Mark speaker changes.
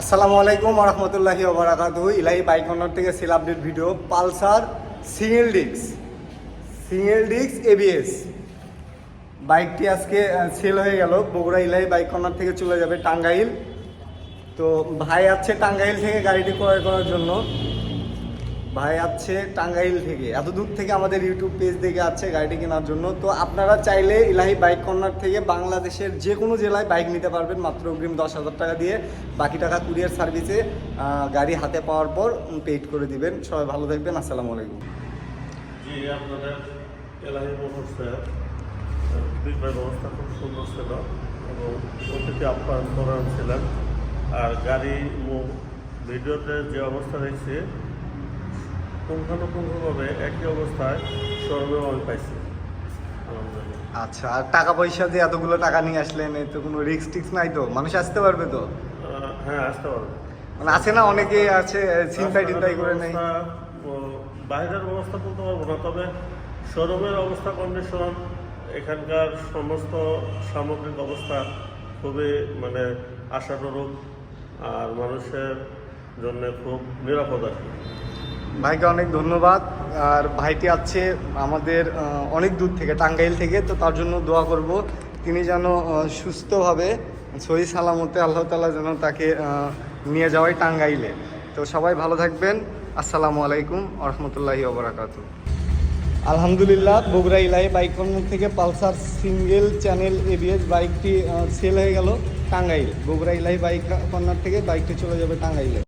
Speaker 1: আসসালামু আলাইকুম রহমতুল্লাহি ওবরাকাতু ইলাহি বাইক অনার থেকে sale update video, Pulsar single ডিক্স সিঙ্গেল ডিক্স এবিএস বাইকটি আজকে সেল হয়ে গেল। বগুড়া ইলাহি বাইক কর্নার থেকে চলে যাবে টাঙ্গাইল। তো ভাই আছে টাঙ্গাইল থেকে গাড়িটি ক্রয় করার জন্য। ভাই আছে টাঙ্গাইল থেকে। এত দূর থেকে আমাদের ইউটিউব পেজ দেখে আছে গাড়িটি কেনার জন্য। তো আপনারা চাইলে ইলাহি বাইক কর্নার থেকে বাংলাদেশের যে কোনো জেলায় বাইক নিতে পারবেন মাত্র অগ্রিম দশ হাজার টাকা দিয়ে। বাকি টাকা কুরিয়ার সার্ভিসে গাড়ি হাতে পাওয়ার পর পেইড করে দিবেন। সবাই ভালো থাকবেন, আসসালামু আলাইকুম।
Speaker 2: ব্যবস্থা খুব সুন্দর ছিল ছিলেন। আর গাড়ি ভিডিওতে যে অবস্থা দেখছি পুঙ্খানুপুঙ্খভাবে একই অবস্থায় শোরুমেও আমি পাইছি।
Speaker 1: আচ্ছা আর টাকা পয়সা দিয়ে এতগুলো টাকা নিয়ে আসলেন তো কোনো রিস্ক টিক্স নাই তো? মানুষ আসতে পারবে তো?
Speaker 2: হ্যাঁ আসতে পারবে।
Speaker 1: মানে আছে না অনেকে আছে চিন্তাই টিন্তাই করে নেই?
Speaker 2: বাইরের ব্যবস্থা বলতে পারব না তবে শোরুমের অবস্থা কন্ডিশন এখানকার সমস্ত সামগ্রিক অবস্থা খুবই মানে আশানুরূপ আর মানুষের জন্য খুব নিরাপদ আর
Speaker 1: ভাইকে অনেক ধন্যবাদ। আর ভাইটি আছে আমাদের অনেক দূর থেকে, টাঙ্গাইল থেকে, তো তার জন্য দোয়া করব। তিনি যেন সুস্থভাবে, সহি সালামতে আল্লাহ তালা যেন তাকে নিয়ে যাওয়াই টাঙ্গাইলে। তো সবাই ভালো থাকবেন। আসসালামু আলাইকুম রহমতুল্লাহি ওবরাকাতু আলহামদুলিল্লাহ, বগুড়া ইলাই বাইক থেকে পালসার সিঙ্গেল চ্যানেল এবিএস বাইকটি সেল হয়ে গেল টাঙ্গাইল। বগুড়া ইলাই বাইক কর্নার থেকে বাইকটি চলে যাবে টাঙ্গাইলে।